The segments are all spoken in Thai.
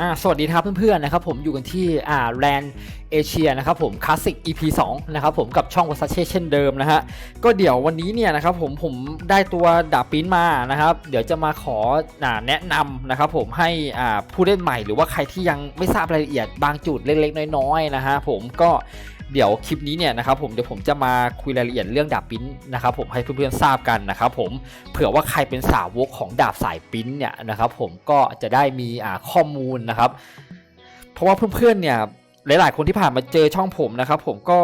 อ่าสวัสดีครับเพื่อนๆนะครับผมอยู่กันที่อ่าแลนเอเชียนะครับผมคลาสสิก EP 2นะครับผมกับช่องวัสเชเช่นเดิมนะฮะก็เดี๋ยววันนี้เนี่ยนะครับผมผมได้ตัวดาบปิ้นมานะครับเดี๋ยวจะมาขออ่าแนะนำนะครับผมให้อ่าผู้เล่นใหม่หรือว่าใครที่ยังไม่ทราบรายละเอียดบางจุดเล็กๆ น้อยๆนะฮะผมก็ เดี๋ยวคลิปนี้เนี่ยนะครับผมเดี๋ยวผมจะมาคุยรายละเอียดเรื่องดาบปิ้นนะครับผมให้เพื่อนๆทราบกันนะครับผมเผื่อว่าใครเป็นสาวกของดาบสายปิ้นเนี่ยนะครับผมก็จะได้มีข้อมูลนะครับ เพราะว่าเพื่อนๆเนี่ยหลายๆคนที่ผ่านมาเจอช่องผมนะครับผมก็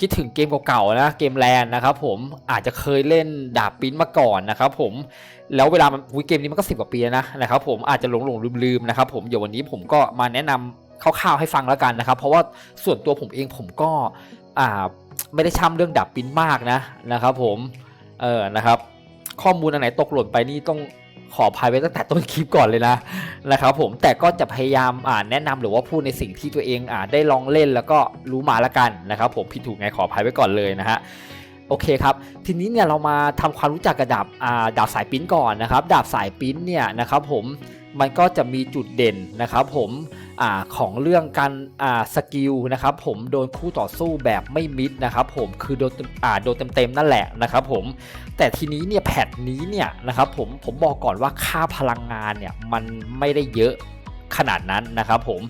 คิดถึงเกมเก่าๆนะเกมแลนนะครับผมอาจจะเคยเล่นดาบปิ้นมาก่อนนะครับผมแล้วเวลามันเกมนี้มันก็สิบกว่าปีแล้วนะนะครับผมอาจจะหลงๆลืมๆนะครับผมเดี๋ยววันนี้ผมก็มาแนะนำ คร่าวๆให้ฟังแล้วกันนะครับ เพราะว่าส่วนตัวผมเองผมก็ไม่ได้ช่ำเรื่องดาบปิ้นมากนะนะครับ ผมเออนะครับ ข้อมูลอันไหนตกหล่นไปนี่ต้องขออภัยไว้ตั้งแต่ต้นคลิปก่อนเลยนะนะครับ ผมแต่ก็จะพยายามอ่าแนะนำหรือว่าพูดในสิ่งที่ตัวเองอ่าได้ลองเล่นแล้วก็รู้มาละกันนะครับ ผมผิดถูกไงขออภัยไว้ก่อนเลยนะฮะโอเคครับ ทีนี้เนี่ยเรามาทำความรู้จักกับดาบอ่าดาบสายปิ้นก่อนนะครับ ดาบสายปิ้นเนี่ยนะครับ ผมมันก็จะมีจุดเด่นนะครับ ผม อของเรื่องการสกิลนะครับผมโดนคู่ต่อสู้แบบไม่มิดนะครับผมคือโดนโดนเต็มๆนั่นแหละนะครับผมแต่ทีนี้เนี่ยแพทนี้เนี่ยนะครับผมผมบอกก่อนว่าค่าพลังงานเนี่ยมันไม่ได้เยอะขนาดนั้นนะครับผม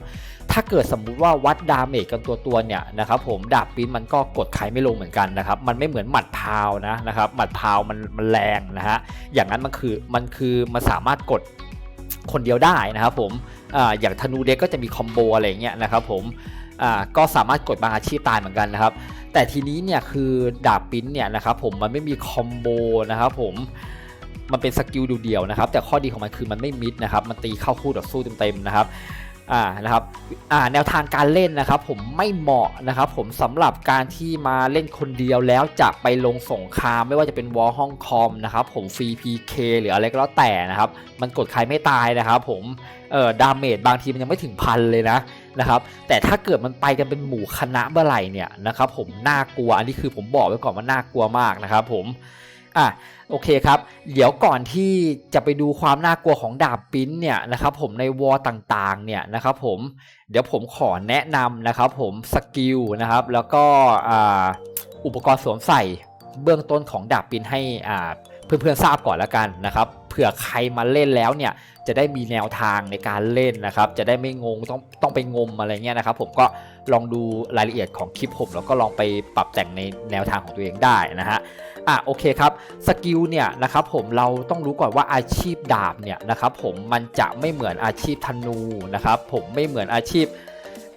ถ้าเกิดสมมุติว่าวัดดาเมจกันตัวตัวเนี่ยนะครับผมดาบปิ้นมันก็กดใครไม่ลงเหมือนกันนะครับมันไม่เหมือนหมัดพาวนะนะครับหมัดพาวมันมันแรงนะฮะอย่างนั้นมันคือมันคือมันสามารถกดคนเดียวได้นะครับผม ออย่างธนูเด็กก็จะมีคอมโบอะไรอย่างเงี้ยนะครับผมก็สามารถกดบางอาชีพตายเหมือนกันนะครับ แต่ทีนี้เนี่ยคือดาบปิ้นเนี่ยนะครับผมมันไม่มีคอมโบนะครับผมมันเป็นสกิลดูเดียวนะครับ แต่ข้อดีของมันคือมันไม่มิดนะครับ มันตีเข้าคู่ต่อสู้เต็มๆนะครับอ่านะครับอ่าแนวทางการเล่นนะครับ ผมไม่เหมาะนะครับ ผมสำหรับการที่มาเล่นคนเดียวแล้วจะไปลงสงคราม ไม่ว่าจะเป็นวอลห้องคอมนะครับ ผมฟรีพีเคหรืออะไรก็แล้วแต่นะครับ มันกดใครไม่ตายนะครับ ผม เอ่อดาเมจบางทีมันยังไม่ถึงพันเลยนะนะครับแต่ถ้าเกิดมันไปกันเป็นหมู่คณะเมื่อไหร่เนี่ยนะครับผมน่ากลัวอันนี้คือผมบอกไว้ก่อนว่าน่ากลัวมากนะครับผมอะโอเคครับ เดี๋ยวก่อนที่จะไปดูความน่ากลัวของดาบปิ้นเนี่ยนะครับผมในวอต่างๆเนี่ยนะครับผมเดี๋ยวผมขอแนะนำนะครับผมสกิลนะครับแล้วก็อ่าอุปกรณ์สวมใส่เบื้องต้นของดาบปิ้นให้อ่า เพื่อนๆทราบก่อนแล้วกันนะครับเผื่อใครมาเล่นแล้วเนี่ยจะได้มีแนวทางในการเล่นนะครับ จะได้ไม่งงต้องต้องไปงมอะไรเงี้ยนะครับผมก็ลองดูรายละเอียดของคลิปผมแล้วก็ลองไปปรับแต่งในแนวทางของตัวเองได้นะฮะอะโอเคครับสกิลเนี่ยนะครับผมเราต้องรู้ก่อนว่าอาชีพดาบเนี่ยนะครับผมมันจะไม่เหมือนอาชีพธนูนะครับผมไม่เหมือนอาชีพ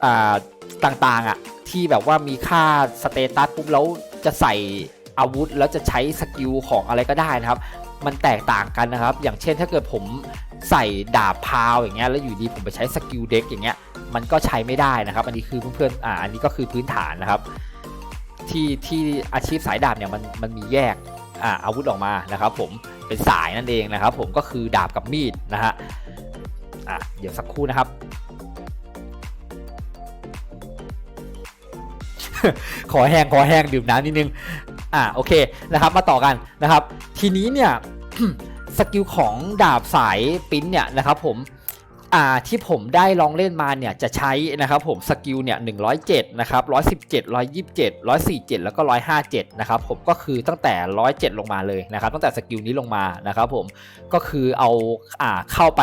อ่าต่างๆอะที่แบบว่ามีค่าสเตตัสปุ๊บแล้วจะใส่ อาวุธ แล้วจะใช้สกิลของอะไรก็ได้นะครับ มันแตกต่างกันนะครับ อย่างเช่นถ้าเกิดผมใส่ดาบพาวอย่างเงี้ยแล้วอยู่ดีผมไปใช้สกิลเด็กอย่างเงี้ยมันก็ใช้ไม่ได้นะครับ อันนี้คือเพื่อนๆอ่าอันนี้ก็คือพื้นฐานนะครับ ที่ที่อาชีพสายดาบเนี่ยมันมันมีแยกอ่าอาวุธออกมานะครับ ผมเป็นสายนั่นเองนะครับ ผมก็คือดาบกับมีดนะฮะอะเดี๋ยวสักครู่นะครับขอแห้งขอแห้งดื่มน้ำนิดนึง อ่าโอเคนะครับมาต่อกันนะครับ ทีนี้เนี่ยสกิลของดาบสายปิ้นเนี่ยนะครับผมอ่าที่ผมได้ลองเล่นมาเนี่ยจะใช้นะครับผมสกิลเนี่ย107นะครับ117 127 147 แล้วก็ 157นะครับผมก็คือตั้งแต่ 107 ลงมาเลยนะครับตั้งแต่สกิลนี้ลงมานะครับผมก็คือเอาอ่าเข้าไป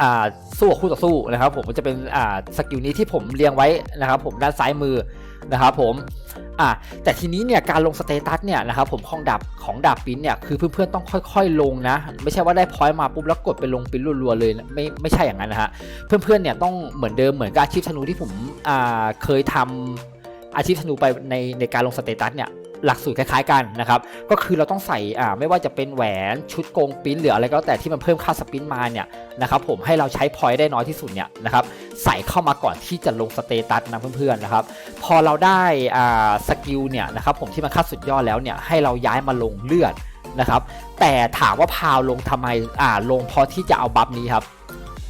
อ่าสู้กับคู่ต่อสู้นะครับผมมันจะเป็นอ่าสกิลนี้ที่ผมเรียงไว้นะครับผมด้านซ้ายมือนะครับผม อะแต่ทีนี้เนี่ยการลงสเตตัสเนี่ยนะครับผมของดาบของดาบปิ้นเนี่ยคือเพื่อนๆต้องค่อยๆลงนะ ไม่ใช่ว่าได้พอยต์มาปุ๊บแล้วกดไปลงปิ้นรัวๆเลยนะไม่ไม่ใช่อย่างนั้นนะฮะเพื่อนๆเนี่ยต้องเหมือนเดิมเหมือนกับอาชีพธนูที่ผมอ่าเคยทำอาชีพธนูไปในในการลงสเตตัสเนี่ย หลักสูตรคล้ายๆกันนะครับ ก็คือเราต้องใส่อ่าไม่ว่าจะเป็นแหวนชุดโกงปิ้นหรืออะไรก็แล้วแต่ที่มันเพิ่มค่าสปินมาเนี่ยนะครับผมให้เราใช้พอยต์ได้น้อยที่สุดเนี่ยนะครับใส่เข้ามาก่อนที่จะลงสเตตัสนะเพื่อนๆนะครับพอเราได้อ่าสกิลเนี่ยนะครับผมที่มันค่าสุดยอดแล้วเนี่ยให้เราย้ายมาลงเลือดนะครับ แต่ถามว่าพาวลงทำไมอ่าลงเพอที่จะเอาบัฟนี้ครับ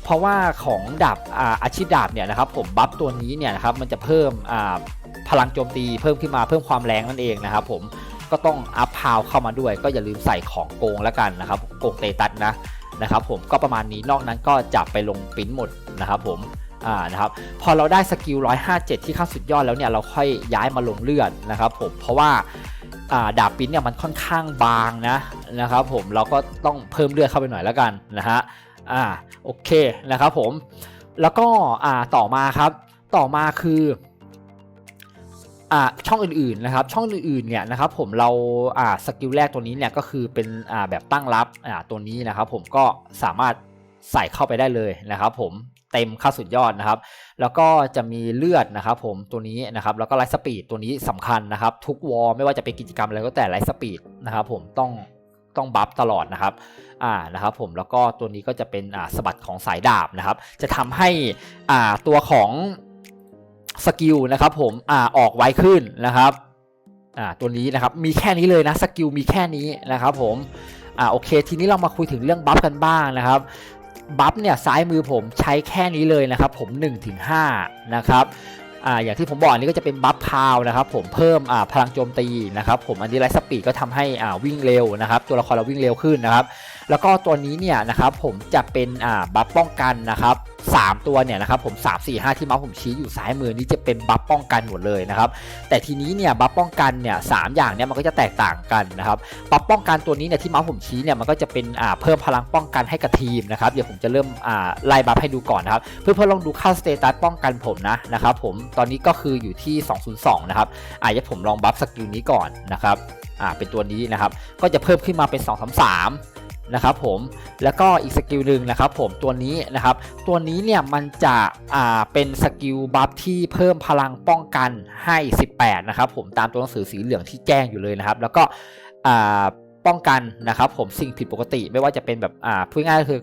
เพราะว่าของดาบอาอาชีพดาบเนี่ยนะครับผมบัฟตัวนี้เนี่ยนะครับมันจะเพิ่มอ่า พลังโจมตีเพิ่มขึ้นมาเพิ่มความแรงนั่นเองนะครับผมก็ต้องอัพพาวเข้ามาด้วย ก็อย่าลืมใส่ของโกงแล้วกันนะครับโกงเตตัสนะนะครับผมก็ประมาณนี้นอกนั้นก็จะไปลงปิ้นหมดนะครับผมอ่านะครับพอเราได้สกิล 157 ที่ขั้นสุดยอดแล้วเนี่ยเราค่อยย้ายมาลงเลือดนะครับผมเพราะว่าดาบปิ้นเนี่ยมันค่อนข้างบางนะนะครับผมเราก็ต้องเพิ่มเลือดเข้าไปหน่อยแล้วกันนะฮะอ่าโอเคนะครับผมแล้วก็อ่าต่อมาครับต่อมาคือ อ่าช่องอื่นๆนะครับช่องอื่นๆเนี่ยนะครับผมเราอ่าสกิลแรกตัวนี้เนี่ยก็คือเป็นอ่าแบบตั้งรับอ่าตัวนี้นะครับผมก็สามารถใส่เข้าไปได้เลยนะครับผมเต็มค่าสุดยอดนะครับ แล้วก็จะมีเลือดนะครับผมตัวนี้นะครับแล้วก็ไลท์สปีดตัวนี้สำคัญนะครับ ทุกวอลไม่ว่าจะเป็นกิจกรรมอะไรก็แต่ไลท์สปีดนะครับผมต้องต้องบัฟตลอดนะครับ อ่า นะครับผม แล้วก็ตัวนี้ก็จะเป็นอ่าสะบัดของสายดาบนะครับ จะทำให้อ่าตัวของ สกิลนะครับผมอ่าออกไวขึ้นนะครับอ่าตัวนี้นะครับมีแค่นี้เลยนะสกิลมีแค่นี้นะครับผมอ่าโอเค ทีนี้เรามาคุยถึงเรื่องบัฟกันบ้างนะครับบัฟเนี่ยซ้ายมือผมใช้แค่นี้เลยนะครับผม1-5นะครับอ่าอย่างที่ผมบอกอันนี้ก็จะเป็นบัฟพาวนะครับผมเพิ่มอ่าพลังโจมตีนะครับผมอันนี้ไลท์สปีดก็ทำให้อ่าวิ่งเร็วนะครับตัวละครเราวิ่งเร็วขึ้นนะครับแล้วก็ตัวนี้เนี่ยนะครับผมจะเป็นอ่าบัฟป้องกันนะครับ สามตัวเนี่ยนะครับผม3 4 5 ที่เมาส์ผมชี้อยู่ซ้ายมือนี่จะเป็นบัฟป้องกันหมดเลยนะครับแต่ทีนี้เนี่ยบัฟป้องกันเนี่ยสามอย่างเนี่ยมันก็จะแตกต่างกันนะครับบัฟป้องกันตัวนี้เนี่ยที่เมาส์ผมชี้เนี่ยมันก็จะเป็นอ่าเพิ่มพลังป้องกันให้กับทีมนะครับเดี๋ยวผมจะเริ่มอ่าไล่บัฟให้ดูก่อนนะครับเพื่อเพื่อลองดูค่าสเตตัสป้องกันผมนะนะครับผมตอนนี้ก็คืออยู่ที่ 202 นะครับอาเดี๋ยวผมลองบัฟสกิลนี้ก่อนนะครับอ่าเป็นตัวนี้นะครับก็จะเพิ่มขึ้นมาเป็น 233 นะครับผมแล้วก็อีกสกิลหนึ่งนะครับผมตัวนี้นะครับตัวนี้เนี่ยมันจะอ่าเป็นสกิลบัฟที่เพิ่มพลังป้องกันให้ 18 นะครับผมตามตัวหนังสือสีเหลืองที่แจ้งอยู่เลยนะครับ แล้วก็อ่าป้องกันนะครับผมสิ่งผิดปกติไม่ว่าจะเป็นแบบอ่าพูดง่ายๆก็คือ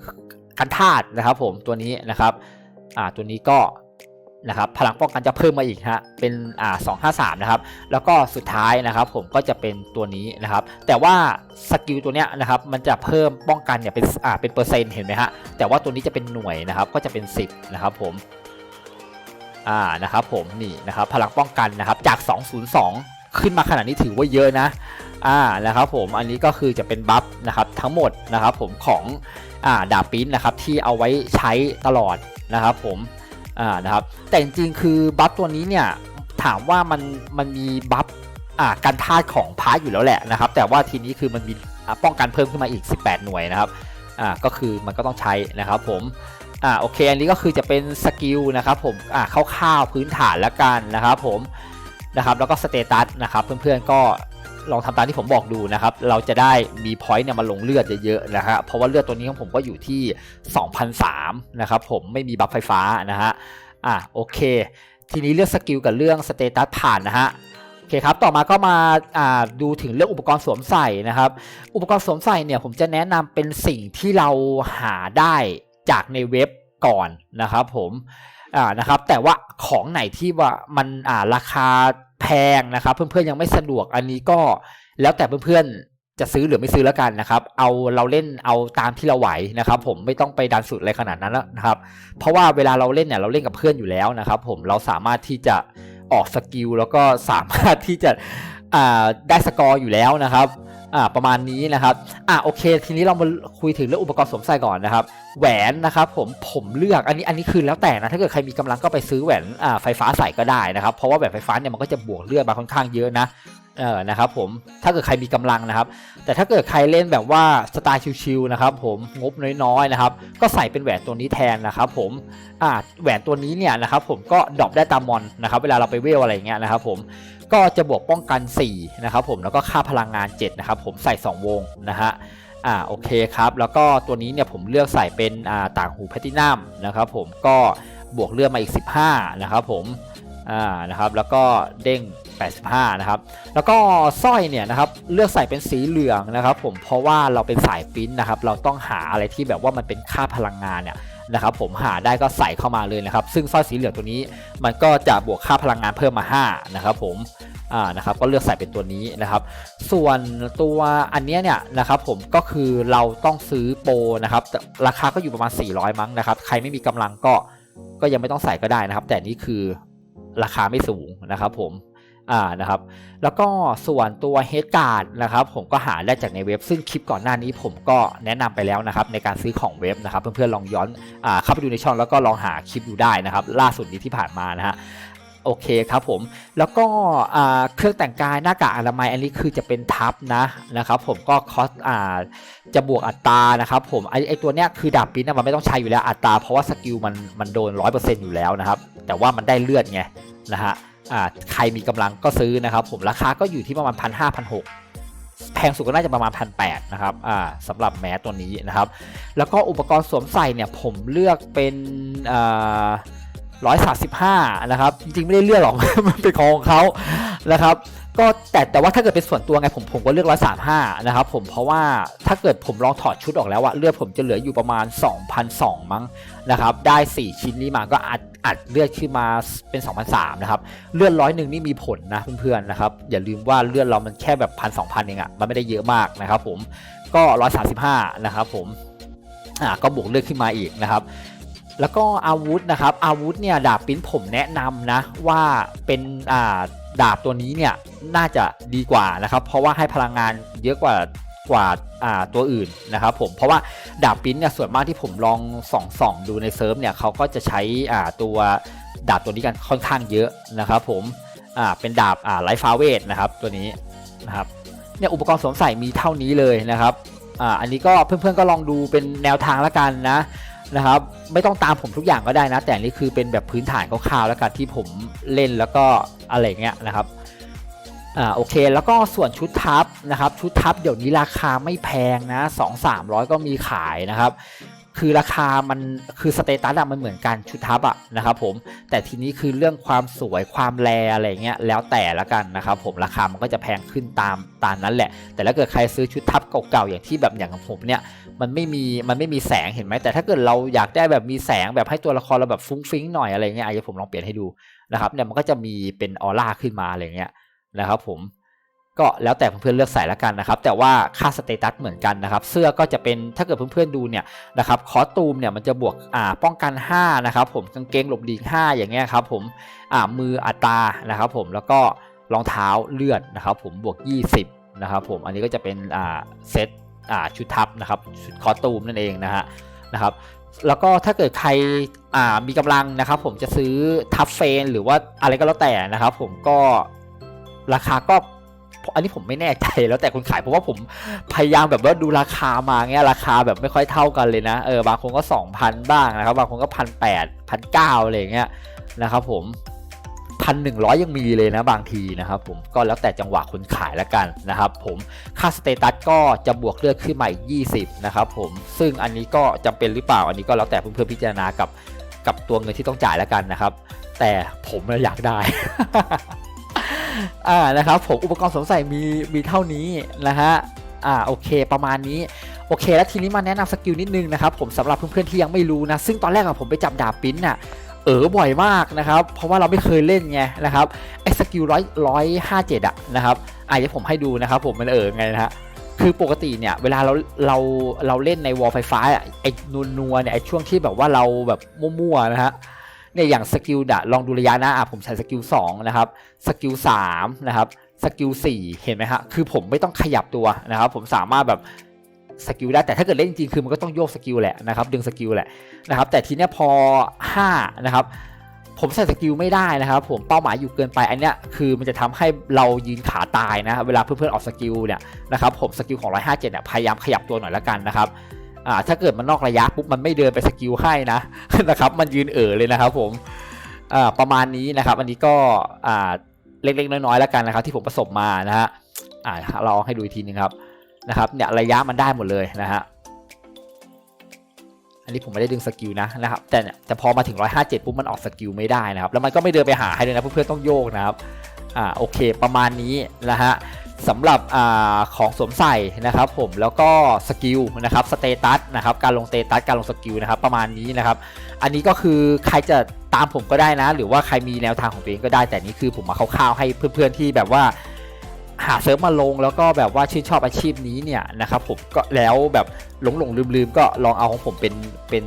กันธาตุนะครับผมตัวนี้นะครับอ่าตัวนี้ก็ นะครับพลังป้องกันจะเพิ่มมาอีกฮะเป็นอ่า253 นะครับ แล้วก็สุดท้ายนะครับ ผมก็จะเป็นตัวนี้นะครับ แต่ว่าสกิลตัวเนี้ยนะครับมันจะเพิ่มป้องกันเนี่ยเป็นอ่าเป็นเปอร์เซ็นต์เห็นไหมฮะแต่ว่าตัวนี้จะเป็นหน่วยนะครับ ก็จะเป็น 10 นะครับผมอ่านะครับผมนี่นะครับพลังป้องกันนะครับจาก 202 ขึ้นมาขนาดนี้ถือว่าเยอะนะอ่านะครับผมอันนี้ก็คือจะเป็นบัฟนะครับทั้งหมดนะครับผมของอ่าดาบปิ้นนะครับที่เอาไว้ใช้ตลอดนะครับผม อ่านะครับแต่จริงๆคือบัฟตัวนี้เนี่ยถามว่ามันมันมีบัฟอ่าการธาตุของพาร์ทอยู่แล้วแหละนะครับ แต่ว่าทีนี้คือมันมีป้องกันเพิ่มขึ้นมาอีก 18 หน่วยนะครับอ่าก็คือมันก็ต้องใช้นะครับผมอ่าโอเคอันนี้ก็คือจะเป็นสกิลนะครับผมอ่าคร่าวๆพื้นฐานแล้วกันนะครับผมนะครับแล้วก็สเตตัสนะครับเพื่อนๆก็ ลองทำตามที่ผมบอกดูนะครับ เราจะได้มีพอยต์เนี่ยมาลงเลือดเยอะๆนะฮะเพราะว่าเลือดตัวนี้ของผมก็อยู่ที่2,003นะครับผมไม่มีบัฟไฟฟ้านะฮะอะโอเค ทีนี้เรื่องสกิลกับเรื่องสเตตัสผ่านนะฮะโอเคครับ ต่อมาก็มาอ่าดูถึงเรื่องอุปกรณ์สวมใส่นะครับ อุปกรณ์สวมใส่เนี่ยผมจะแนะนำเป็นสิ่งที่เราหาได้จากในเว็บก่อนนะครับผม อ่านะครับแต่ว่าของไหนที่ว่ามันอ่าราคาแพงนะครับ เพื่อนๆยังไม่สะดวกอันนี้ก็แล้วแต่เพื่อนๆจะซื้อหรือไม่ซื้อแล้วกันนะครับ เอาเราเล่นเอาตามที่เราไหวนะครับ ผมไม่ต้องไปดันสุดอะไรขนาดนั้นแล้วนะครับ เพราะว่าเวลาเราเล่นเนี่ยเราเล่นกับเพื่อนอยู่แล้วนะครับ ผมเราสามารถที่จะออกสกิลแล้วก็สามารถที่จะอ่าได้สกอร์อยู่แล้วนะครับ อ่าประมาณนี้นะครับอ่าโอเค ทีนี้เรามาคุยถึงเรื่องอุปกรณ์สวมใส่ก่อนนะครับ แหวนนะครับผมผมเลือกอันนี้อันนี้คือแล้วแต่นะถ้าเกิดใครมีกำลังก็ไปซื้อแหวนอ่าไฟฟ้าใส่ก็ได้นะครับ เพราะว่าแหวนไฟฟ้าเนี่ยมันก็จะบวกเลือดมาค่อนข้างเยอะนะเออนะครับผมถ้าเกิดใครมีกำลังนะครับ แต่ถ้าเกิดใครเล่นแบบว่าสไตล์ชิลๆนะครับผมงบน้อยๆนะครับ ก็ใส่เป็นแหวนตัวนี้แทนนะครับผมอ่าแหวนตัวนี้เนี่ยนะครับผมก็ดรอปได้ตามมอนนะครับ เวลาเราไปเวลอะไรอย่างเงี้ยนะครับผม ก็จะบวกป้องกัน4นะครับผมแล้วก็ค่าพลังงาน7นะครับผมใส่ 2 วงนะฮะอ่าโอเคครับแล้วก็ตัวนี้เนี่ยผมเลือกใส่เป็นอ่าต่างหูแพลตินัมนะครับผมก็บวกเลือดมาอีก 15นะครับผมอ่านะครับแล้วก็เด้ง 85นะครับแล้วก็สร้อยเนี่ยนะครับเลือกใส่เป็นสีเหลืองนะครับผมเพราะว่าเราเป็นสายปิ้นนะครับเราต้องหาอะไรที่แบบว่ามันเป็นค่าพลังงานเนี่ย นะครับผมหาได้ก็ใส่เข้ามาเลยนะครับ ซึ่งสร้อยสีเหลืองตัวนี้ มันก็จะบวกค่าพลังงานเพิ่มมา5นะครับผมอ่านะครับก็เลือกใส่เป็นตัวนี้นะครับ ส่วนตัวอันเนี้ยเนี่ยนะครับผมก็คือเราต้องซื้อโปรนะครับราคาก็อยู่ประมาณ 400 มั้งนะครับ ใครไม่มีกำลังก็ก็ยังไม่ต้องใส่ก็ได้นะครับ แต่นี่คือราคาไม่สูงนะครับผม อ่านะครับ แล้วก็ส่วนตัว Head Guard นะครับ ผมก็หาได้จากในเว็บ ซึ่งคลิปก่อนหน้านี้ผมก็แนะนำไปแล้วนะครับ ในการซื้อของเว็บนะครับ เพื่อนๆลองย้อนอาเข้าไปดูในช่องแล้วก็ลองหาคลิปดูได้นะครับ ล่าสุดนี้ที่ผ่านมานะฮะโอเคครับผม แล้วก็เครื่องแต่งกายหน้ากากอนามัยอันนี้คือจะเป็นทับนะนะครับผมก็คอสอ่าจะบวกอัตรานะครับผมไอไอตัวเนี้ยคือดาบปิ้นนะมันไม่ต้องใช้อยู่แล้วอัตราเพราะว่าสกิลมันมันโดนร้อยเปอร์เซ็นต์อยู่แล้วนะครับ แต่ว่ามันได้เลือดไงนะฮะ ใครมีกำลังก็ซื้อนะครับ ผมราคาก็อยู่ที่ประมาณพันห้าพันหกแพงสุดก็น่าจะประมาณพันแปดนะครับอ่าสำหรับแมสตัวนี้นะครับ แล้วก็อุปกรณ์สวมใส่เนี่ยผมเลือกเป็นอ่าร้อยสาสิบห้านะครับ จริงๆ ไม่ได้เลือกหรอก มันเป็นของเขานะครับ ก็แต่แต่ว่าถ้าเกิดเป็นส่วนตัวไงผมผมก็เลือกร้อยสามห้านะครับผมเพราะว่าถ้าเกิดผมลองถอดชุดออกแล้วอะเลือดผมจะเหลืออยู่ประมาณ2,002มั้งนะครับ ได้ 4 ชิ้นนี้มาก็อัด อัดเลือดขึ้นมาเป็น2,003นะครับ เลือดร้อยหนึ่งนี่มีผลนะเพื่อนๆนะครับ อย่าลืมว่าเลือดเรามันแค่แบบพันสองพันเองอะมันไม่ได้เยอะมากนะครับผม ก็135นะครับผม อ่า ก็บวกเลือดขึ้นมาอีกนะครับ แล้วก็อาวุธนะครับ อาวุธเนี่ยดาบปิ้นผมแนะนำนะว่าเป็น อ่า ดาบตัวนี้เนี่ยน่าจะดีกว่านะครับ เพราะว่าให้พลังงานเยอะกว่า กว่าอ่าตัวอื่นนะครับผมเพราะว่าดาบปิ้นเนี่ยส่วนมากที่ผมลองส่องส่องดูในเซิร์ฟเนี่ยเขาก็จะใช้อ่าตัวดาบตัวนี้กันค่อนข้างเยอะนะครับผมอ่าเป็นดาบอ่าไลฟ์ฟาเวทนะครับตัวนี้นะครับเนี่ยอุปกรณ์สวมใส่มีเท่านี้เลยนะครับอ่าอันนี้ก็เพื่อนๆก็ลองดูเป็นแนวทางละกันนะนะครับไม่ต้องตามผมทุกอย่างก็ได้นะ แต่อันนี่คือเป็นแบบพื้นฐานคร่าวๆแล้วกันที่ผมเล่นแล้วก็อะไรเงี้ยนะครับ อ่าโอเคแล้วก็ส่วนชุดทับนะครับชุดทับเดี๋ยวนี้ราคาไม่แพงนะ2 3 0 0ก็มีขายนะครับคือราคามันคือสเตตัสอะมันเหมือนกันชุดทับอะนะครับผมแต่ทีนี้คือเรื่องความสวยความแรอะไรเงี้ยแล้วแต่ละกันนะครับผมราคามันก็จะแพงขึ้นตามตามนั้นแหละ แต่ถ้าเกิดใครซื้อชุดทับเก่าๆอย่างที่แบบอย่างของผมเนี่ยมันไม่มีมันไม่มีแสงเห็นไหมแต่ถ้าเกิดเราอยากได้แบบมีแสงแบบให้ตัวละครเราแบบฟุ้งฟิ้งหน่อยอะไรเงี้ยอาจจะผมลองเปลี่ยนให้ดูนะครับเนี่ยมันก็จะมีเป็นออร่าขึ้นมาอะไรเงี้ย นะครับผมก็แล้วแต่เพื่อนๆเลือกใส่ละกันนะครับ แต่ว่าค่าสเตตัสเหมือนกันนะครับ เสื้อก็จะเป็นถ้าเกิดเพื่อนๆดูเนี่ยนะครับคอสตูมเนี่ยมันจะบวกอ่าป้องกัน5นะครับผมกางเกงหลบหลีก5อย่างเงี้ยครับผมอ่ามืออัตรานะครับผมแล้วก็รองเท้าเลือดนะครับผมบวก 20นะครับผมอันนี้ก็จะเป็นอ่าเซตอ่าชุดทับนะครับชุดคอสตูมนั่นเองนะฮะนะครับแล้วก็ถ้าเกิดใครอ่ามีกำลังนะครับ ผมจะซื้อทับเฟนหรือว่าอะไรก็แล้วแต่นะครับ ผมก็ ราคาก็อันนี้ผมไม่แน่ใจแล้วแต่คนขายเพราะว่าผมพยายามแบบว่าดูราคามาเงี้ยราคาแบบไม่ค่อยเท่ากันเลยนะเออบางคนก็2,000 บ้างนะครับบางคนก็พันแปดพันเก้าอะไรเงี้ยนะครับผมพันหนึ่งร้อยยังมีเลยนะบางทีนะครับผมก็แล้วแต่จังหวะคนขายแล้วกันนะครับผมค่าสเตตัสก็จะบวกเลือดขึ้นมาอีก 20 นะครับผมซึ่งอันนี้ก็จำเป็นหรือเปล่าอันนี้ก็แล้วแต่เพื่อนๆพิจารณากับกับตัวเงินที่ต้องจ่ายแล้วกันนะครับ แต่ผมอยากได้ อ่านะครับผมอุปกรณ์สวมใส่มีมีเท่านี้นะฮะอ่าโอเคประมาณนี้โอเค แล้วทีนี้มาแนะนำสกิลนิดนึงนะครับผมสำหรับเพื่อนๆที่ยังไม่รู้นะ ซึ่งตอนแรกอะผมไปจับดาบปิ้นน่ะเออบ่อยมากนะครับ เพราะว่าเราไม่เคยเล่นไงนะครับไอ้สกิลร้อยร้อยห้าเจ็ดอะนะครับอะเดี๋ยวผมให้ดูนะครับผมมันเออไงนะฮะคือปกติเนี่ยเวลาเราเราเราเล่นในวอลไฟฟ้าอะไอ้นัวนัวๆเนี่ยไอ้ช่วงที่แบบว่าเราแบบมั่วๆนะฮะ เนี่ยอย่างสกิลดะลองดูระยะนะอะผมใช้สกิลสองนะครับสกิลสามนะครับสกิลสี่เห็นไหมฮะคือผมไม่ต้องขยับตัวนะครับ ผมสามารถแบบสกิลได้แต่ถ้าเกิดเล่นจริงๆคือมันก็ต้องโยกสกิลแหละนะครับดึงสกิลแหละนะครับแต่ทีเนี้ยพอ 5 นะครับ ผมใส่สกิลไม่ได้นะครับผมเป้าหมายอยู่เกินไปอันเนี้ยคือมันจะทำให้เรายืนขาตายนะเวลาเพื่อนๆออกสกิลเนี่ยนะครับผมสกิลของ 157เนี่ยพยายามขยับตัวหน่อยละกันนะครับ อ่าถ้าเกิดมันนอกระยะปุ๊บมันไม่เดินไปสกิลให้นะนะครับมันยืนเอ๋อเลยนะครับผมอ่าประมาณนี้นะครับ อันนี้ก็อ่าเล็กๆน้อยๆแล้วกันนะครับ ที่ผมประสบมานะฮะอ่าเราให้ดูอีกทีนึงครับนะครับเนี่ยระยะมันได้หมดเลยนะฮะอันนี้ผมไม่ได้ดึงสกิลนะนะครับแต่เนี่ยแต่พอมาถึง 157ปุ๊บมันออกสกิลไม่ได้นะครับ แล้วมันก็ไม่เดินไปหาให้เลยนะเพื่อนๆต้องโยกนะครับอ่าโอเคประมาณนี้นะฮะ สำหรับอของสวมใส่นะครับผมแล้วก็สกิลนะครับสเตตัสนะครับการลงสเตตัสการลงสกิลนะครับประมาณนี้นะครับ อันนี้ก็คือใครจะตามผมก็ได้นะ หรือว่าใครมีแนวทางของตัวเองก็ได้แต่นี่คือผมมาคร่าวๆให้เพื่อนๆที่แบบว่าหาเซิร์ฟมาลงแล้วก็แบบว่าชื่นชอบอาชีพนี้เนี่ยนะครับผมก็แล้วแบบหลงหลงลืมลืมๆก็ลองเอาของผมเป็นเป็น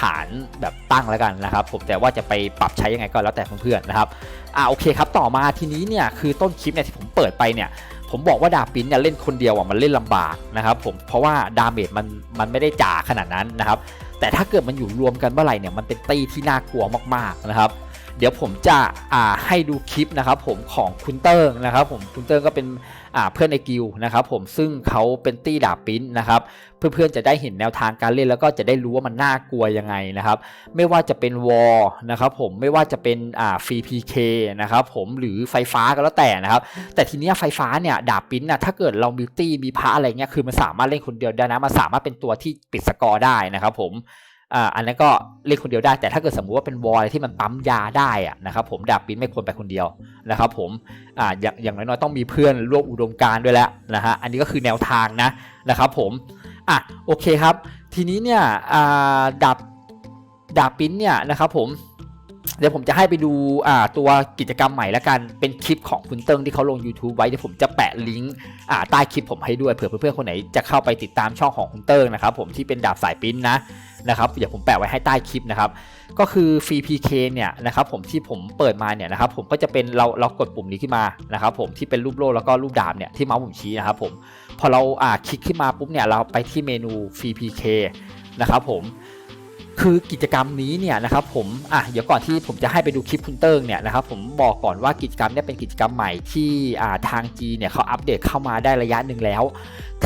ฐานแบบตั้งแล้วกันนะครับผมแต่ว่าจะไปปรับใช้ยังไงก็แล้วแต่เพื่อนๆนะครับอ่าโอเคครับต่อมาทีนี้เนี่ยคือต้นคลิปเนี่ยที่ผมเปิดไปเนี่ยผมบอกว่าดาบปิ้นเนี่ยเล่นคนเดียวอะมันเล่นลำบากนะครับผมเพราะว่าดาเมจมันมันไม่ได้จ่าขนาดนั้นนะครับแต่ถ้าเกิดมันอยู่รวมกันเมื่อไหร่เนี่ยมันเป็นตีที่น่ากลัวมากๆนะครับ เดี๋ยวผมจะอ่าให้ดูคลิปนะครับผมของคุณเติ้งนะครับผมคุณเติ้งก็เป็นอ่าเพื่อนในกิลด์นะครับผมซึ่งเขาเป็นตี้ดาบปิ้นนะครับเพื่อนๆจะได้เห็นแนวทางการเล่นแล้วก็จะได้รู้ว่ามันน่ากลัวยังไงนะครับไม่ว่าจะเป็นวอลนะครับผมไม่ว่าจะเป็นอ่าฟรีพีเคนะครับผมหรือไฟฟ้าก็แล้วแต่นะครับแต่ทีนี้ไฟฟ้าเนี่ยดาบปิ้นนะถ้าเกิดเรามิวตี้มีพระอะไรเงี้ยคือมันสามารถเล่นคนเดียวได้นะมันสามารถเป็นตัวที่ปิดสกอร์ได้นะครับผม อ่าอันนั้นก็เล่นคนเดียวได้ แต่ถ้าเกิดสมมุติว่าเป็นวอลอะไรที่มันปั๊มยาได้อะนะครับผมดาบปิ้นไม่ควรไปคนเดียวนะครับผมอ่าอย่างอย่างน้อยๆต้องมีเพื่อนร่วมอุดมการ์ด้วยแล้วนะฮะอันนี้ก็คือแนวทางนะนะครับผมอะโอเคครับ ทีนี้เนี่ยอ่าดาบดาบปิ้นเนี่ยนะครับผม เดี๋ยวผมจะให้ไปดูอ่าตัวกิจกรรมใหม่แล้วกัน เป็นคลิปของคุณเติ้งที่เขาลง YouTube ไว้ เดี๋ยวผมจะแปะลิงก์อ่าใต้คลิปผมให้ด้วย เผื่อเพื่อนๆคนไหนจะเข้าไปติดตามช่องของคุณเติ้งนะครับผมที่เป็นดาบสายปิ้นนะนะครับเดี๋ยวผมแปะไว้ให้ใต้คลิปนะครับก็คือฟรี PK เนี่ยนะครับผมที่ผมเปิดมาเนี่ยนะครับผมก็จะเป็นเราเรากดปุ่มนี้ขึ้นมานะครับผมที่เป็นรูปโล่แล้วก็รูปดาบเนี่ยที่เมาส์ผมชี้นะครับผมพอเราอ่าคลิกขึ้นมาปุ๊บเนี่ยเราไปที่เมนูฟรี PK นะครับผม คือกิจกรรมนี้เนี่ยนะครับผมอะเดี๋ยวก่อนที่ผมจะให้ไปดูคลิปคุณเติ้งเนี่ยนะครับผมบอกก่อนว่ากิจกรรมเนี่ยเป็นกิจกรรมใหม่ที่อ่าทางจีเนี่ยเขาอัปเดตเข้ามาได้ระยะหนึ่งแล้ว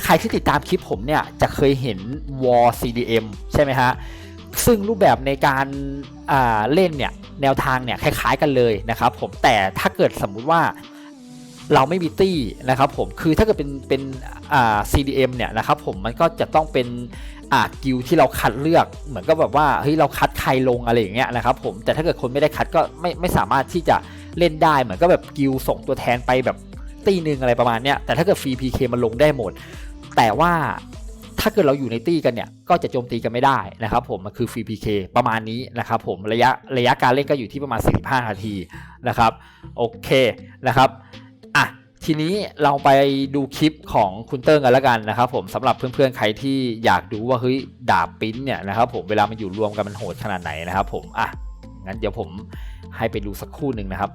ใครที่ติดตามคลิปผมเนี่ยจะเคยเห็น War CDM ใช่ไหมฮะซึ่งรูปแบบในการอ่าเล่นเนี่ยแนวทางเนี่ยคล้ายๆกันเลยนะครับผมแต่ถ้าเกิดสมมุติว่า เราไม่มีตี้นะครับผมคือถ้าเกิดเป็นเป็นอ่า CDM เนี่ยนะครับผมมันก็จะต้องเป็นอ่ากิลที่เราคัดเลือกเหมือนกับแบบว่าเฮ้ยเราคัดใครลงอะไรอย่างเงี้ยนะครับผมแต่ถ้าเกิดคนไม่ได้คัดก็ไม่ไม่สามารถที่จะเล่นได้เหมือนก็แบบกิลส่งตัวแทนไปแบบตีหนึ่งอะไรประมาณเนี้ยแต่ถ้าเกิดฟรี PK มันลงได้หมด แต่ว่าถ้าเกิดเราอยู่ในตี้กันเนี่ยก็จะโจมตีกันไม่ได้นะครับผมมันคือฟรี PK ประมาณนี้นะครับผมระยะระยะการเล่นก็อยู่ที่ประมาณ45นาทีนะครับโอเคนะครับ ทีนี้เราไปดูคลิปของคุณเติ้งกันแล้วกันนะครับผมสำหรับเพื่อนๆใครที่อยากดูว่าเฮ้ยดาบปิ้นเนี่ยนะครับผมเวลามันอยู่รวมกันมันโหดขนาดไหนนะครับผมอะงั้นเดี๋ยวผมให้ไปดูสักครู่หนึ่งนะครับ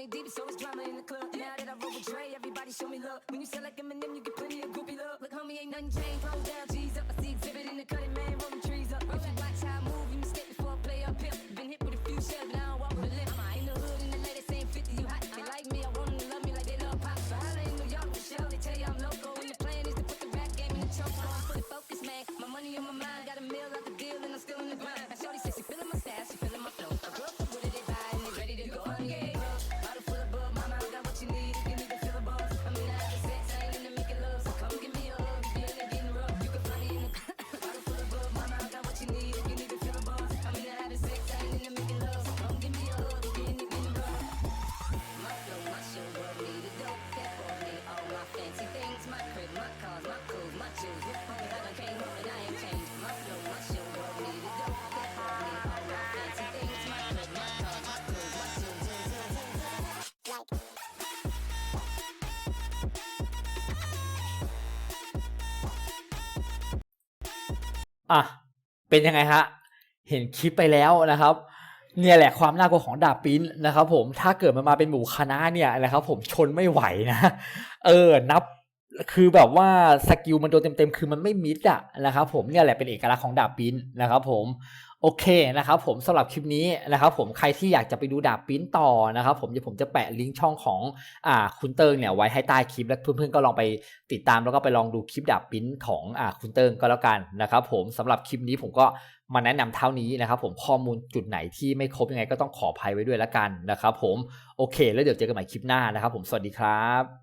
20 deep, it's always drama in the club. Now that I roll with Dre, everybody show me love. When you sell like Eminem, you get plenty of groupie love. Look, homie, ain't nothing changed. Roll down, G's up. I see exhibit in the อะเป็นยังไงฮะเห็นคลิปไปแล้วนะครับเนี่ยแหละความน่ากลัวของดาบปิ้นนะครับ ผมถ้าเกิดมันมาเป็นหมู่คณะเนี่ยนะครับ ผมชนไม่ไหวนะ เออนับคือแบบว่าสกิลมันโดนเต็มๆคือมันไม่มิดอะนะครับผมเนี่ยแหละเป็นเอกลักษณ์ของดาบปิ้นนะครับ ผม โอเคนะครับผมสำหรับคลิปนี้นะครับผมใครที่อยากจะไปดูดาบปิ้นต่อนะครับผมเดี๋ยวผมจะแปะลิงก์ช่องของอ่าคุณเติงเนี่ยไว้ให้ใต้คลิปแล้วเพื่อนๆก็ลองไปติดตามแล้วก็ไปลองดูคลิปดาบปิ้นของอ่าคุณเติงก็แล้วกันนะครับผมสำหรับคลิปนี้ผมก็มาแนะนำเท่านี้นะครับผมข้อมูลจุดไหนที่ไม่ครบยังไงก็ต้องขออภัยไว้ด้วยละกันนะครับผมโอเค แล้วเดี๋ยวเจอกันใหม่คลิปหน้านะครับผมสวัสดีครับ